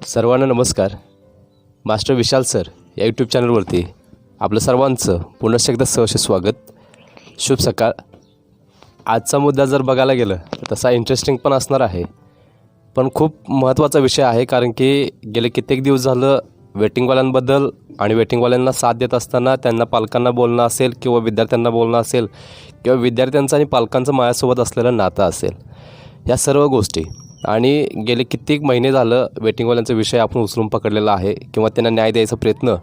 सर्वांना नमस्कार. Master Vishal sir या यूट्यूब चॅनलवरती आपलं सर्वांचं पुनश्च एकदा सहर्ष स्वागत. शुभ सकाळ. आजचा मुद्दा जर बघायला गेलं तर तसा इंटरेस्टिंग पण असणार आहे. पण खूप महत्त्वाचा विषय आहे कारण की गेले कित्येक दिवस झालं वेटिंगवाल्यांबद्दल आणि वेटिंगवाल्यांना साथ देत असताना त्यांना पालकांना बोलणं असेल किंवा विद्यार्थ्यांना बोलणं असेल किंवा विद्यार्थ्यांचं आणि पालकांचं माझ्यासोबत असलेलं नातं असेल या सर्व गोष्टी आणि गेले कित्येक महिने झालं वेटिंगवाल्यांचा विषय आपण उचलून पकडलेला आहे किंवा त्यांना न्याय द्यायचा प्रयत्न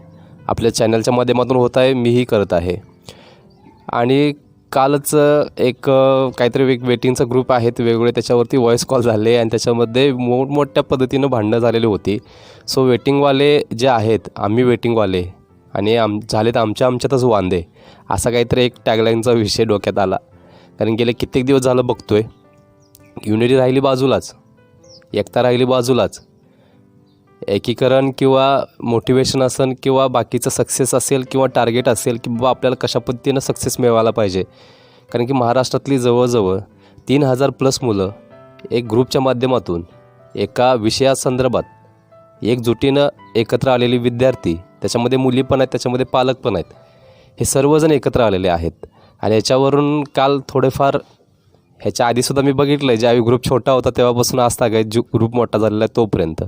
आपल्या चॅनलच्या माध्यमातून होत आहे मीही करत आहे. आणि कालच एक काहीतरी वेग वेटिंगचा ग्रुप आहेत वेगवेगळे त्याच्यावरती व्हॉईस कॉल झाले आणि त्याच्यामध्ये मोठमोठ्या पद्धतीनं भांडणं झालेली होती. सो वेटिंगवाले जे आहेत आम्ही वेटिंगवाले आणि आम झालेत आमच्या आमच्यातच वांदे असा काहीतरी एक टॅगलाईनचा विषय डोक्यात आला. कारण गेले कित्येक दिवस झालं बघतो आहे युनिटी राहिली बाजूलाच. एकता राहिली बाजूलाच. एकीकरण किंवा मोटिवेशन असेल किंवा बाकीचं सक्सेस असेल किंवा टार्गेट असेल की बाबा आपल्याला कशा पद्धतीनं सक्सेस मिळवायला पाहिजे. कारण की महाराष्ट्रातली जवळजवळ तीन हजार प्लस मुलं एक ग्रुपच्या माध्यमातून एका विषयासंदर्भात एकजुटीनं एकत्र आलेली विद्यार्थी त्याच्यामध्ये मुली पण आहेत त्याच्यामध्ये पालक पण आहेत हे सर्वजण एकत्र आलेले आहेत. आणि याच्यावरून काल थोडेफार ह्याच्या आधीसुद्धा मी बघितलं आहे ज्यावेळी ग्रुप छोटा होता तेव्हापासून आज काय जो ग्रुप मोठा झालेला आहे तोपर्यंत.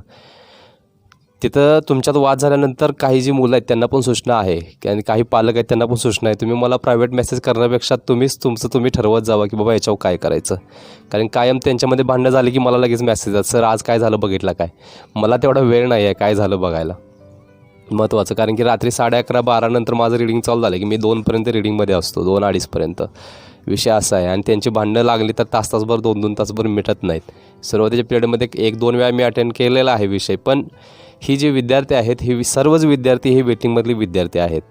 तिथं तुमच्यात वाद झाल्यानंतर काही जी मुलं आहेत त्यांना पण सूचना आहे. की आणि काही पालक आहेत त्यांना पण सूचना आहे. तुम्ही मला प्रायव्हेट मेसेज करण्यापेक्षा तुम्हीच तुमचं तुम्ही ठरवत जावा की बाबा याच्यावर काय करायचं. कारण कायम त्यांच्यामध्ये भांडणं झाली की मला लगेच मेसेज येतात सर आज काय झालं बघितलं काय? मला तेवढा वेळ नाही आहे काय झालं बघायला? महत्त्वाचं कारण की रात्री साडे अकरा बारानंतर माझं रिडिंग चालू झालं की मी दोनपर्यंत रिडिंगमध्ये असतो दोन अडीचपर्यंत विषय असा आहे. आणि त्यांची भांडणं लागली तर तास तासभर दोन दोन तासभर मिटत नाहीत. सुरुवातीच्या पिरियडमध्ये एक दोन वेळा मी अटेंड केलेला आहे विषय. पण ही जी विद्यार्थी आहेत ही सर्वच विद्यार्थी ही वेटिंगमधली विद्यार्थी आहेत.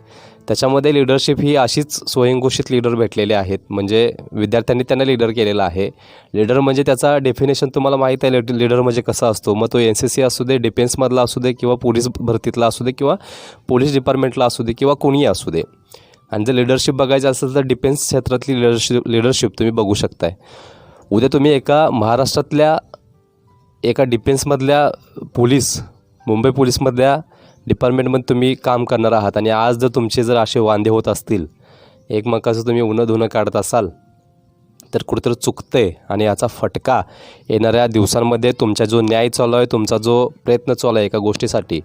त्याच्यामध्ये लिडरशिप ही अशीच स्वयंघोषित लीडर भेटलेले आहेत. म्हणजे विद्यार्थ्यांनी त्यांना लीडर केलेला आहे. लीडर म्हणजे त्याचा डेफिनेशन तुम्हाला माहीत आहे लीडर म्हणजे कसा असतो? मग तो एन सी सी असू दे डिफेन्समधला असू दे किंवा पोलीस भरतीतला असू दे किंवा पोलीस डिपार्टमेंटला असू दे किंवा कोणीही असू दे. आणि जर लिडरशिप बघायचं असेल तर डिफेन्स क्षेत्रातली लिडरशिप लिडरशिप तुम्ही बघू शकताय. उद्या तुम्ही एका महाराष्ट्रातल्या एका डिफेन्समधल्या पोलीस मुंबई पोलीसमधल्या डिपार्टमेंटमध्ये तुम्ही काम करणार आहात आणि आज जर तुमचे जर असे वांदे होत असतील एकमेकाचं तुम्ही उन्हं धुणं काढत असाल तर कुठेतरी आहे आणि याचा फटका येणाऱ्या दिवसांमध्ये तुमचा जो न्याय चालू आहे तुमचा जो प्रयत्न चालू आहे एका गोष्टीसाठी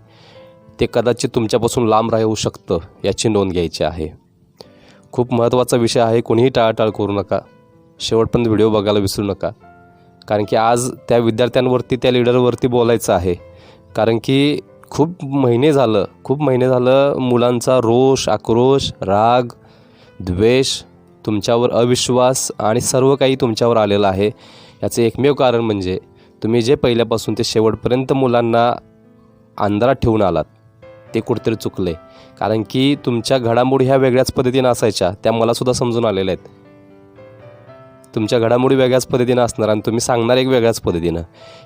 ते कदाचित तुमच्यापासून लांब राहू शकतं याची नोंद घ्यायची आहे. खूप महत्त्वाचा विषय आहे कोणीही टाळाटाळ करू नका. शेवटपर्यंत व्हिडिओ बघायला विसरू नका. कारण की आज त्या विद्यार्थ्यांवरती त्या लिडरवरती बोलायचं आहे. कारण की खूप महिने झालं खूप महिने झालं मुलांचा रोष आक्रोश राग द्वेष तुमच्यावर अविश्वास आणि सर्व काही तुमच्यावर आलेलं आहे. याचं एकमेव कारण म्हणजे तुम्ही जे पहिल्यापासून ते शेवटपर्यंत मुलांना अंधारात ठेवून आलात ते कुठेतरी चुकले. कारण की तुमच्या घडामोडी ह्या वेगळ्याच पद्धतीनं असायच्या त्या मलासुद्धा समजून आलेल्या आहेत. तुमच्या घडामोडी वेगळ्याच पद्धतीनं असणार आणि तुम्ही सांगणार एक वेगळ्याच पद्धतीनं.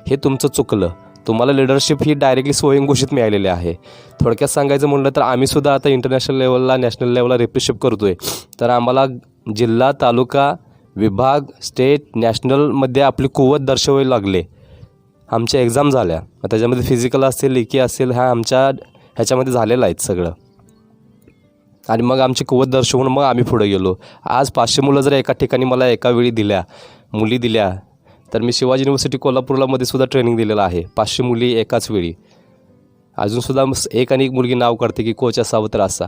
हे तुमचं चुकलं. तुम्हाला लिडरशिप ही डायरेक्टली स्वयंघोषित मिळालेली आहे. थोडक्यात सांगायचं म्हणलं तर आम्हीसुद्धा आता इंटरनॅशनल लेवलला नॅशनल लेवलला रिप्रेशिप करतो आहे तर आम्हाला जिल्हा तालुका विभाग स्टेट नॅशनलमध्ये आपली कुवत दर्शवावी लागले. आमच्या एक्झाम झाल्या. मग त्याच्यामध्ये फिजिकल असेल लेखी असेल ह्या आमच्या ह्याच्यामध्ये झालेलं आहेत सगळं. आणि मग आमची कुवत दर्शवून मग आम्ही पुढे गेलो. आज पाचशे मुलं जर एका ठिकाणी मला एका वेळी दिल्या मुली दिल्या तर मी शिवाजी युनिव्हर्सिटी कोल्हापूरलामध्ये सुद्धा ट्रेनिंग दिलेलं आहे. पाचशे मुली एकाच वेळी. अजूनसुद्धा एक आणि एक मुलगी नाव काढते की कोच असावं तर असा.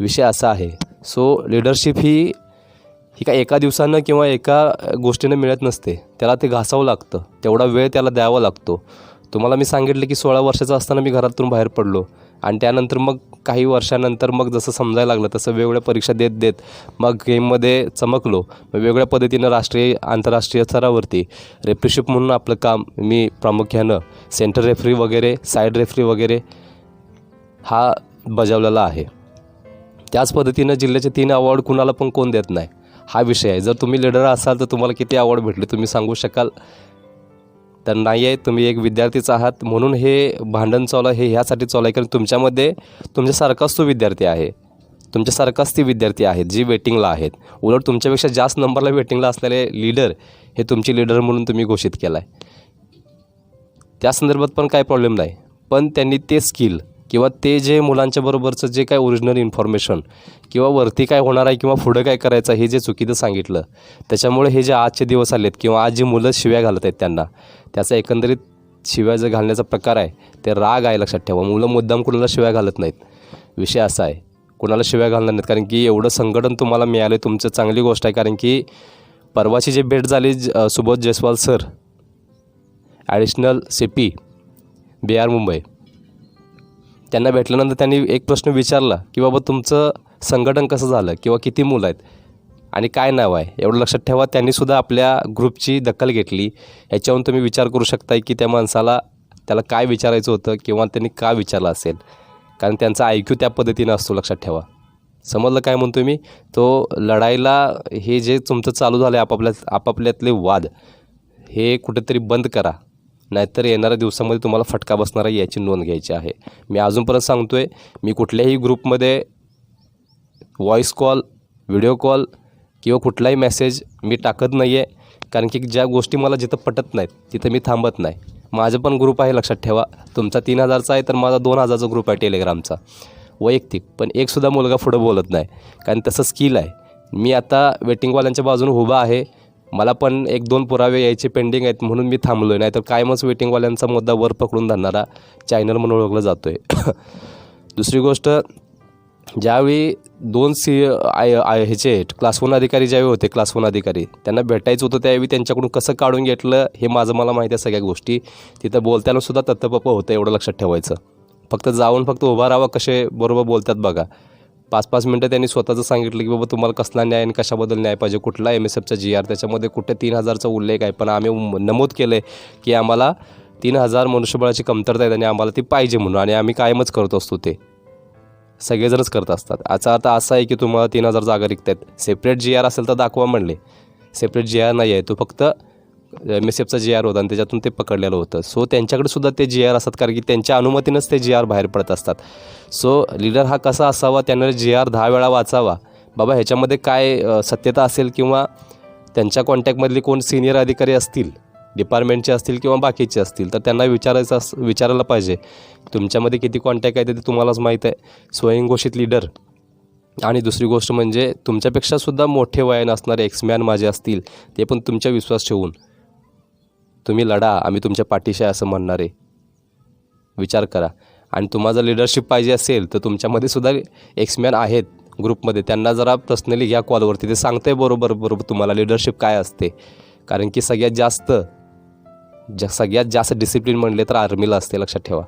विषय असा आहे. सो लिडरशिप ही ही काय एका दिवसानं किंवा एका गोष्टीनं मिळत नसते. त्याला ते घासावं लागतं. तेवढा वेळ त्याला द्यावा लागतो. तुम्हाला मी सांगितलं की सोळा वर्षाचा असताना मी घरातून बाहेर पडलो. आणि त्यानंतर मग काही वर्षानंतर मग जसं समजायला लागलं तसं वेगवेगळ्या परीक्षा देत देत मग गेममध्ये चमकलो. मग वेगवेगळ्या पद्धतीनं राष्ट्रीय आंतरराष्ट्रीय स्तरावरती रेफ्रीशिप म्हणून आपलं काम मी प्रामुख्यानं सेंटर रेफरी वगैरे साईड रेफरी वगैरे हा बजावलेला आहे. त्याच पद्धतीनं जिल्ह्याचे तीन अवॉर्ड कुणाला पण कोण देत नाही. हा विषय आहे. जर तुम्ही लिडर असाल तर तुम्हाला किती अवॉर्ड भेटले तुम्ही सांगू शकाल? तर नाही आहे तुम्ही एक विद्यार्थीच आहात. म्हणून हे भांडण चालू हे ह्यासाठी चालू आहे कारण तुमच्यामध्ये तुमच्यासारखाच तो विद्यार्थी आहे. तुमच्यासारखाच ती विद्यार्थी आहेत जी वेटिंगला आहेत. उलट तुमच्यापेक्षा जास्त नंबरला वेटिंगला असलेले लीडर हे तुमची लीडर म्हणून तुम्ही घोषित केला आहे त्या संदर्भात पण काय प्रॉब्लेम नाही. पण त्यांनी ते स्किल किंवा ते जे मुलांच्या बरोबरचं जे काय ओरिजिनल इन्फॉर्मेशन किंवा वरती काय होणार आहे किंवा पुढं काय करायचं हे जे चुकीचं सांगितलं त्याच्यामुळे हे जे आजचे दिवस आलेत किंवा आज जी मुलं शिव्या घालत आहेत त्यांना त्याचा एकंदरीत शिव्या जे घालण्याचा प्रकार आहे ते राग आहे लक्षात ठेवा. मुलं मुद्दाम कुणाला शिव्या घालत नाहीत. विषय असा आहे कुणाला शिव्या घालणार नाहीत. कारण की एवढं संघटन तुम्हाला मिळालं तुमचं चांगली गोष्ट आहे. कारण की परवाची जी भेट झाली ज- Subodh Jaiswal sir additional C P B R Mumbai त्यांना भेटल्यानंतर त्यांनी एक प्रश्न विचारला की बाबा तुमचं संघटन कसं झालं किंवा किती मुलं आहेत आणि काय नाव आहे? एवढं लक्षात ठेवा त्यांनीसुद्धा आपल्या ग्रुपची दखल घेतली. ह्याच्यावरून तुम्ही विचार करू शकताय की त्या माणसाला त्याला काय विचारायचं होतं किंवा त्यांनी का विचारलं असेल? कारण त्यांचा आय क्यू त्या पद्धतीनं असतो लक्षात ठेवा. समजलं काय म्हणतो मी? तो लढाईला हे जे तुमचं चालू झालं आहे आपापल्या आपापल्यातले वाद हे कुठेतरी बंद करा. नाहीतर येणाऱ्या दिवसामध्ये तुम्हाला फटका बसणार आहे याची नोंद घ्यायची आहे. मी अजूनपर्यंत सांगतो आहे मी कुठल्याही ग्रुपमध्ये व्हॉईस कॉल व्हिडिओ कॉल किंवा कुठलाही मेसेज मी टाकत नाही आहे कारण की ज्या गोष्टी मला जिथं पटत नाहीत तिथं मी थांबत नाही. माझं पण ग्रुप आहे लक्षात ठेवा. तुमचा तीन हजारचा आहे तर माझा दोन हजारचा ग्रुप आहे टेलिग्रामचा. वैयक्तिक पण एकसुद्धा मुलगा पुढं बोलत नाही. कारण तसं स्किल आहे. मी आता वेटिंगवाल्यांच्या बाजूने उभा आहे. मला पण एक दोन पुरावे यायचे पेंडिंग आहेत म्हणून मी थांबलो आहे नाहीतर कायमच वेटिंगवाल्यांचा मुद्दा वर पकडून धरणारा चॅनल म्हणून ओळखलं जातो आहे दुसरी गोष्ट ज्यावेळी दोन सी आय आय ह्याचे क्लास वन अधिकारी ज्यावेळी होते क्लास वन अधिकारी त्यांना भेटायचं होतं त्यावेळी त्यांच्याकडून कसं काढून घेतलं हे माझं मला माहिती आहे सगळ्या गोष्टी. तिथं बोलताना सुद्धा तत्तपप होतं एवढं लक्षात ठेवायचं. फक्त जाऊन फक्त उभा राहावा कसे बरोबर बोलतात बघा. पाच पाच मिनटं त्यांनी स्वतःचं सांगितलं की बाबा तुम्हाला कसला न्याय आणि कशाबद्दल न्याय पाहिजे? कुठला एम एस एफचा जी आर त्याच्यामध्ये कुठे तीन हजारचा उल्लेख आहे. पण आम्ही नमूद केलं आहे की आम्हाला तीन हजार मनुष्यबळाची कमतरता आहे आणि आम्हाला ती पाहिजे म्हणून आणि आम्ही कायमच करत असतो ते. सगळेजणच करत असतात. याचा अर्थ असा आहे की तुम्हाला तीन हजार जागा रिक्त आहेत. सेपरेट जी आर असेल तर दाखवा म्हणले. सेपरेट जी आर नाही आहे. तो फक्त एम एस एफचा जी आर होता आणि त्याच्यातून ते पकडलेलं होतं. सो त्यांच्याकडे सुद्धा ते जी आर असतात कारण की त्यांच्या अनुमतीनंच ते जी आर बाहेर पडत असतात. सो लीडर हा कसा असावा? त्यांना जी आर दहा वेळा वाचावा. बाबा ह्याच्यामध्ये काय सत्यता असेल किंवा त्यांच्या कॉन्टॅक्टमधले कोण सिनियर अधिकारी असतील डिपार्टमेंटचे असतील किंवा बाकीचे असतील तर त्यांना विचारायचं अस विचारायला पाहिजे. तुमच्यामध्ये किती कॉन्टॅक्ट आहे ते तुम्हालाच माहीत आहे. स्वयंघोषित लीडर आणि दुसरी गोष्ट म्हणजे तुमच्यापेक्षासुद्धा मोठे वयाने असणारे एक्समॅन माझे असतील ते पण तुमच्या विश्वास ठेवून. तुम्ही लढा आम्ही तुमच्या पाठीशी असं म्हणणार आहे. विचार करा. आणि तुम्हाला जर लिडरशिप पाहिजे असेल तर तुमच्यामध्ये सुद्धा एक्समॅन आहेत ग्रुपमध्ये त्यांना जरा पर्सनली घ्या कॉलवरती ते सांगते बरोबर बरोबर तुम्हाला लिडरशिप काय असते. कारण की सगळ्यात जास्त ज सगळ्यात जास्त डिसिप्लिन म्हणले तर आर्मीला असते लक्षात ठेवा.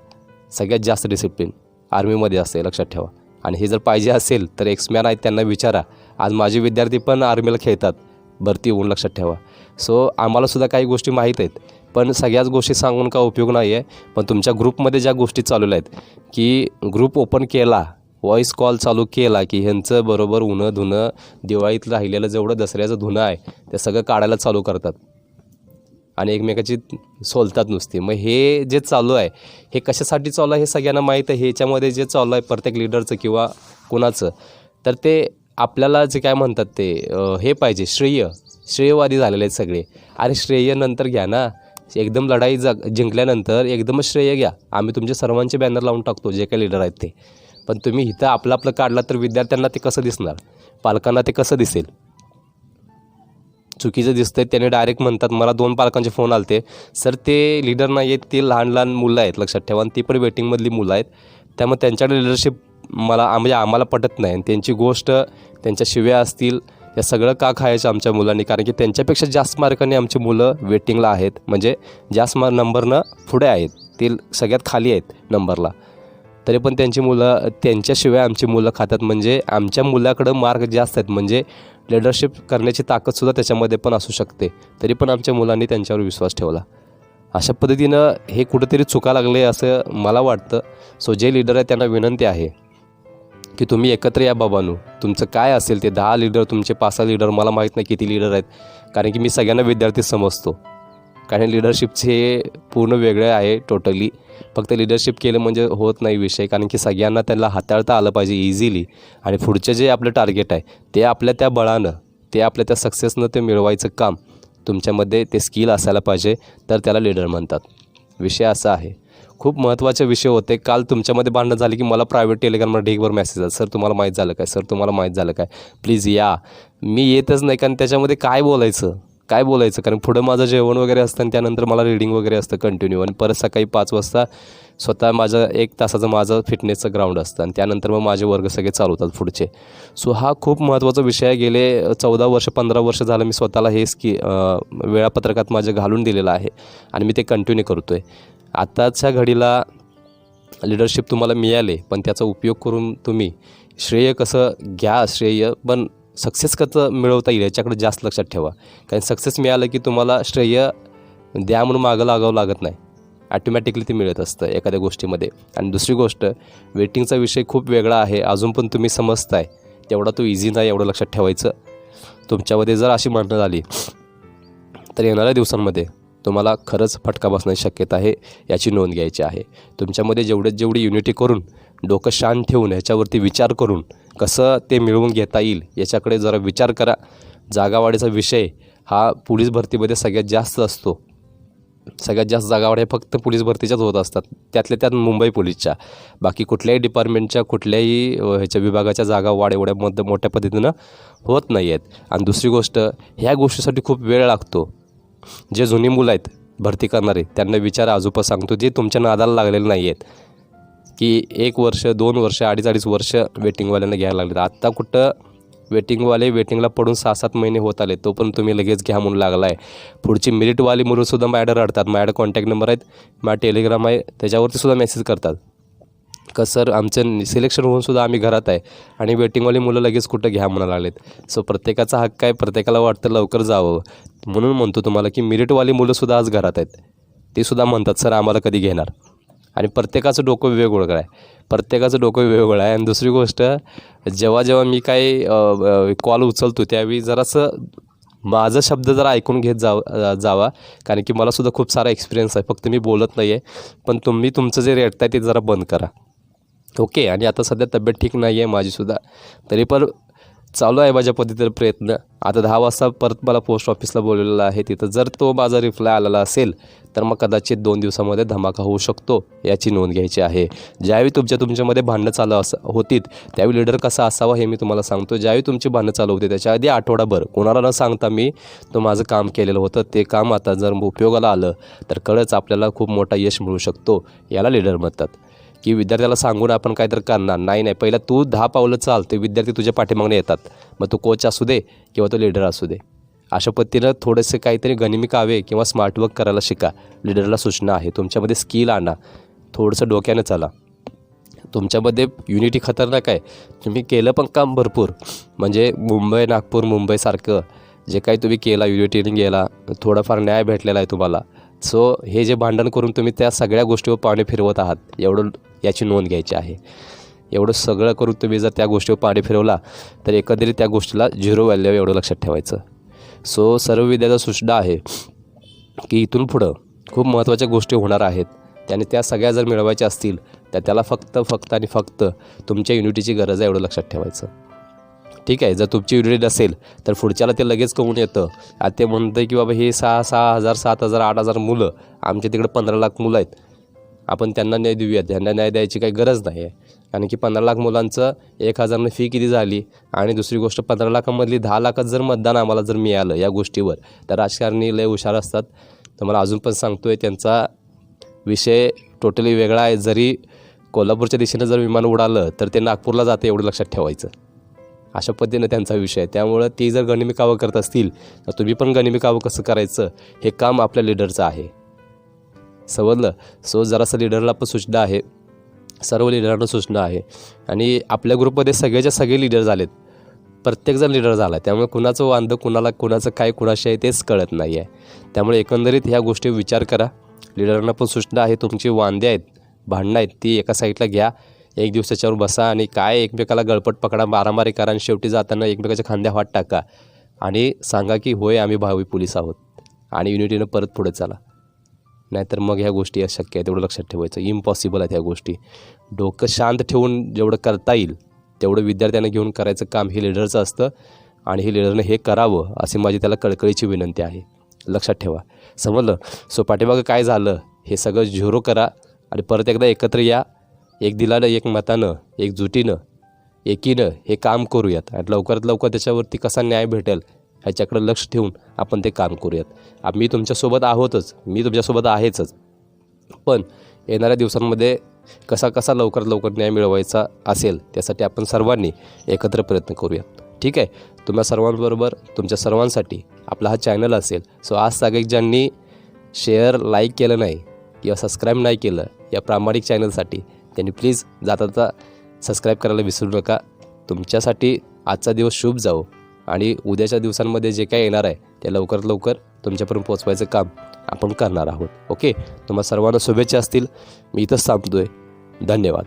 सगळ्यात जास्त डिसिप्लिन आर्मीमध्ये असते लक्षात ठेवा. आणि हे जर पाहिजे असेल तर एक्समॅन आहेत त्यांना विचारा. आज माझे विद्यार्थी पण आर्मीला खेळतात. भरती होऊन लक्षात ठेवा. सो आम्हालासुद्धा काही गोष्टी माहीत आहेत. पण सगळ्याच गोष्टी सांगून का उपयोग नाही आहे. पण तुमच्या ग्रुपमध्ये ज्या गोष्टी चालवल्या आहेत की ग्रुप ओपन केला व्हॉईस कॉल चालू केला की ह्यांचं बरोबर उन्हं धुणं दिवाळीत राहिलेलं जेवढं दसऱ्याचं धुणं आहे ते सगळं काढायला चालू करतात. आणि एकमेकाची सोलतात नुसती. मग हे जे चालू आहे हे कशासाठी चालू आहे हे सगळ्यांना माहीत आहे. ह्याच्यामध्ये जे चालू आहे प्रत्येक लिडरचं किंवा कुणाचं तर ते आपल्याला जे काय म्हणतात ते हे पाहिजे श्रेय. श्रेयवादी झालेले आहेत सगळे. अरे श्रेय नंतर घ्या ना. एकदम लढाई जग जिंकल्यानंतर एकदमच श्रेय घ्या. आम्ही तुमचे सर्वांचे बॅनर लावून टाकतो जे काही लीडर आहेत ते. पण तुम्ही इथं आपलं आपलं काढला तर विद्यार्थ्यांना ते कसं दिसणार? पालकांना ते कसं दिसेल? चुकीचं दिसतंय त्याने डायरेक्ट म्हणतात मला दोन पालकांचे फोन आलते. सर ते लीडर नाही आहेत ते लहान लहान मुलं आहेत लक्षात ठेवा. आणि ती पण वेटिंगमधली मुलं आहेत. त्यामुळे त्यांच्याकडे लिडरशिप मला म्हणजे आम्हाला पटत नाही. आणि त्यांची गोष्ट त्यांच्या शिव्या असतील या सगळं का खायचं आमच्या मुलांनी? कारण की त्यांच्यापेक्षा जास्त मार्कांनी आमची मुलं वेटिंगला आहेत. म्हणजे जास्त मार नंबरनं पुढे आहेत. ते सगळ्यात खाली आहेत नंबरला. तरी पण त्यांची मुलं त्यांच्याशिवाय आमची मुलं खातात. म्हणजे आमच्या मुलाकडं मार्क जास्त आहेत. म्हणजे लिडरशिप करण्याची ताकदसुद्धा त्याच्यामध्ये पण असू शकते. तरी पण आमच्या मुलांनी त्यांच्यावर विश्वास ठेवला. अशा पद्धतीनं हे कुठंतरी चुका लागले असं मला वाटतं. सो जे लीडर आहे त्यांना विनंती आहे. की तुम्ही एकत्र या बाबांनो. तुमचं काय असेल ते दहा लीडर तुमचे पाच सहा लीडर मला माहीत नाही किती लीडर आहेत. कारण की मी सगळ्यांना विद्यार्थी समजतो. कारण लिडरशिपचे पूर्ण वेगळे आहे टोटली फक्त लिडरशिप केलं म्हणजे होत नाही विषय कारण की सगळ्यांना त्यांना हाताळता आलं पाहिजे इझिली आणि पुढचे जे आपलं टार्गेट आहे ते आपल्या त्या बळानं ते आपल्या त्या सक्सेसनं ते मिळवायचं काम तुमच्यामध्ये ते स्किल असायला पाहिजे तर त्याला लीडर म्हणतात. विषय असा आहे. खूप महत्त्वाचे विषय होते. काल तुमच्यामध्ये भांडणं झाले की मला प्रायव्हेट टेलिग्रामला ढेकभर मेसेज आला. सर तुम्हाला माहीत झालं काय? सर तुम्हाला माहीत झालं काय? प्लीज या. मी येतच नाही कारण त्याच्यामध्ये काय बोलायचं? काय बोलायचं? कारण पुढं माझं जेवण वगैरे असतं आणि त्यानंतर मला रिडिंग वगैरे असतं कंटिन्यू आणि परत सकाळी पाच वाजता स्वतः माझं एक तासाचं माझं फिटनेसचं ग्राउंड असतं आणि त्यानंतर मग माझे वर्ग सगळे चालू होतात पुढचे. सो हा खूप महत्त्वाचा विषय आहे. गेले चौदा वर्ष पंधरा वर्ष झालं मी स्वतःला हे स्की वेळापत्रकात माझं घालून दिलेलं आहे आणि मी ते कंटिन्यू करतो आहे आत्ताच्या घडीला लिडरशिप तुम्हाला मिळाले पण त्याचा उपयोग करून तुम्ही श्रेय कसं घ्या श्रेय पण सक्सेस कसं मिळवता येईल याच्याकडे जास्त लक्षात ठेवा. कारण सक्सेस मिळालं की तुम्हाला श्रेय द्या म्हणून मागं लागावं लागत नाही. ॲटोमॅटिकली ते मिळत असतं एखाद्या गोष्टीमध्ये. आणि दुसरी गोष्ट वेटिंगचा विषय खूप वेगळा आहे अजून पण तुम्ही समजताय. तेवढा तो इझी नाही एवढं लक्षात ठेवायचं. तुमच्यामध्ये जर अशी म्हणणं झाली तर येणाऱ्या दिवसांमध्ये तुम्हाला खरंच फटका बसण्याची शक्यता आहे याची नोंद घ्यायची आहे. तुमच्यामध्ये जेवढ्यात जेवढी युनिटी करून डोकं शांत ठेवून ह्याच्यावरती विचार करून कसं ते मिळवून घेता येईल याच्याकडे जरा विचार करा. जागावाढीचा विषय हा पोलीस भरतीमध्ये सगळ्यात जास्त असतो. सगळ्यात जास्त जागावाढ्या फक्त पोलीस भरतीच्याच होत असतात. त्यातल्या त्यात मुंबई पोलीसच्या. बाकी कुठल्याही डिपार्टमेंटच्या कुठल्याही ह्याच्या विभागाच्या जागा वाढ एवढ्या मध मोठ्या पद्धतीनं होत नाही आहेत आणि दुसरी गोष्ट ह्या गोष्टीसाठी खूप वेळ लागतो. जे जुनी मुलं आहेत भरती करणारे त्यांना विचार आजोबा सांगतो जे तुमच्या नादाला लागलेले नाही आहेत की एक वर्ष दोन वर्ष अडीच अडीच वर्ष वेटिंगवाल्यांना घ्यायला लागले आत्ता कुठं वेटिंगवाले वेटिंगला पडून सहा सात महिने होत आले तो पण तुम्ही लगेच घ्या म्हणून लागला आहे पुढची मिरिटवाली मुलंसुद्धा माझ्याकडे रडतात. माझ्याकडे कॉन्टॅक्ट नंबर आहेत माझ्या टेलिग्राम आहे त्याच्यावरती सुद्धा मेसेज करतात. का सर आमचं सिलेक्शन होऊन सुद्धा आम्ही घरात आहे आणि वेटिंगवाली मुलं लगेच कुठं घ्या म्हणायला लागलेत. सो प्रत्येकाचा हक्क आहे प्रत्येकाला वाटतं लवकर जावं. म्हणून म्हणतो तुम्हाला की मिरिटवाली मुलंसुद्धा आज घरात आहेत. ते सुद्धा म्हणतात सर आम्हाला कधी घेणार? आणि प्रत्येकाचं डोकं वेगवेगळं आहे. प्रत्येकाचं डोकं वेगवेगळं आहे. आणि दुसरी गोष्ट जेव्हा जेव्हा मी काही कॉल उचलतो त्यावेळी जरासं माझा शब्द जरा ऐकून घेत जाव जावा. कारण की मला सुद्धा खूप सारा एक्सपिरियन्स आहे. फक्त मी बोलत नाही आहे पण तुम्ही तुमचं जे रेटताय ते जरा बंद करा. ओके आणि आता सध्या तब्येत ठीक नाही आहे माझीसुद्धा तरी पण चालू आहे माझ्या पद्धतीने प्रयत्न. आता दहा वाजता परत मला पोस्ट ऑफिसला बोलवलेला आहे तिथं. जर तो माझा रिप्लाय आलेला असेल तर मग कदाचित दोन दिवसामध्ये धमाका होऊ शकतो याची नोंद घ्यायची आहे. ज्यावेळी तुमच्या तुमच्यामध्ये भांडणं चालू असं होतीत त्यावेळी लीडर कसा असावा हे मी तुम्हाला सांगतो. ज्यावेळी तुमची भांडणं चालू होती त्याच्या आधी आठवडाभर कोणाला न सांगता मी तो माझं काम केलेलं होतं. ते काम आता जर उपयोगाला आलं तर कळच आपल्याला खूप मोठा यश मिळू शकतो याला लीडर म्हणतात. की विद्यार्थ्याला सांगून आपण काहीतरी करणार. नाही नाही. पहिला तू दहा पावलं चाल ते विद्यार्थी तुझ्या पाठीमागणे येतात. मग तो कोच असू दे किंवा तो लीडर असू दे. अशा पद्धतीनं थोडेसे काहीतरी गनिमी कावे किंवा स्मार्ट वर्क करायला शिका. लीडरला सूचना आहे. तुमच्यामध्ये स्किल आणा. थोडंसं डोक्यानं चाला. तुमच्यामध्ये युनिटी खतरनाक आहे. तुम्ही केलं पण काम भरपूर. म्हणजे मुंबई नागपूर मुंबईसारखं जे काही तुम्ही केला युनिटीने गेला. थोडाफार न्याय भेटलेला आहे तुम्हाला. सो हे जे भांडण करून तुम्ही त्या सगळ्या गोष्टीवर पाणी फिरवत आहात एवढं याची नोंद घ्यायची आहे. एवढं सगळं करून तुम्ही जर त्या गोष्टीवर पाणी फिरवला तर एकंदरीत त्या गोष्टीला झिरो व्हॅल्यू एवढं लक्षात ठेवायचं. सो सर्व विद्याचा सूचना आहे की इथून पुढं खूप महत्त्वाच्या गोष्टी होणार आहेत. त्याने त्या सगळ्या जर मिळवायच्या असतील तर त्याला फक्त फक्त आणि फक्त तुमच्या युनिटीची गरज आहे एवढं लक्षात ठेवायचं. ठीक आहे जर तुमची युनिटी असेल तर पुढच्याला ते लगेच कळून येतं. आता ते म्हणतं की बाबा हे सहा सहा हजार सात हजार आठ हजार मुलं आमच्या तिकडे पंधरा लाख मुलं आहेत. आपण त्यांना न्याय देऊयात. त्यांना न्याय द्यायची काही गरज नाही आहे. कारण की पंधरा लाख मुलांचं एक हजारनं फी किती झाली? आणि दुसरी गोष्ट पंधरा लाखामधली दहा लाखात जर मतदान आम्हाला जर मिळालं या गोष्टीवर तर राजकारणी लय हुशार असतात. तर मला अजून पण सांगतो आहे त्यांचा विषय टोटली वेगळा आहे. जरी कोल्हापूरच्या दिशेनं जर विमान उडालं तर ते नागपूरला जाते एवढं लक्षात ठेवायचं. अशा पद्धतीनं त्यांचा विषय आहे. त्यामुळं ती जर गनिमी कावं करत असतील तर तुम्ही पण गनिमी कावं कसं करायचं हे काम आपल्या लिडरचं आहे. समजलं? सो जरासं लिडरला पण सूचना आहे. सर्व लिडरांना सूचना आहे. आणि आपल्या ग्रुपमध्ये सगळेच्या सगळे लिडर झालेत. प्रत्येकजण लिडर झाला आहे त्यामुळे कुणाचं वांद कुणाला कुणाचं काय कुणाशी आहे तेच कळत नाही आहे त्यामुळे एकंदरीत ह्या गोष्टी विचार करा. लिडरांना पण सूचना आहे तुमची वांदे आहेत भांडणं आहेत ती एका साईडला घ्या. एक दिवसाच्यावर बसा आणि काय एकमेकाला गळपट पकडा मारामारी करा आणि शेवटी जाताना एकमेकाच्या खांद्या हात टाका. आणि सांगा की होय आम्ही भावी पोलीस आहोत. आणि युनिटीनं परत पुढे चला. नाहीतर मग ह्या गोष्टी अशक्य आहे तेवढं लक्षात ठेवायचं. इम्पॉसिबल आहेत ह्या गोष्टी. डोकं शांत ठेवून जेवढं करता येईल तेवढं विद्यार्थ्यांना घेऊन करायचं काम हे लिडरचं असतं. आणि हे लिडरनं हे करावं अशी माझी त्याला कळकळीची विनंती आहे. लक्षात ठेवा. समजलं? सो पाठीमागं काय झालं? हे सगळं झिरो करा आणि परत एकदा एकत्र या. एक दिलानं एक मतानं एक जुटीनं एकीनं हे काम करूयात. आणि लवकरात लवकर त्याच्यावरती कसा न्याय भेटेल ह्याच्याकडे लक्ष ठेवून आपण ते काम करूयात. आम्ही तुमच्यासोबत आहोतच. मी तुमच्यासोबत आहेचच. पण येणाऱ्या दिवसांमध्ये कसा कसा लवकरात लवकर न्याय मिळवायचा असेल त्यासाठी आपण सर्वांनी एकत्र प्रयत्न करूयात. ठीक आहे? तुम्हा सर्वांबरोबर तुमच्या सर्वांसाठी आपला हा चॅनल असेल. सो आज सगळ्यात ज्यांनी शेअर लाईक केलं नाही किंवा सबस्क्राईब नाही केलं या प्रामाणिक चॅनलसाठी त्यांनी प्लीज जाता सबस्क्राईब करायला विसरू नका. तुमच्यासाठी आजचा दिवस शुभ जाओ आणि उद्याच्या दिवसांमध्ये जे काय येणार आहे ते लवकरात लवकर तुमच्यापर्यंत पोचवायचं काम आपण करणार आहोत. ओके? तुम्हाला सर्वांना शुभेच्छा असतील. मी इथंच थांबतो आहे धन्यवाद.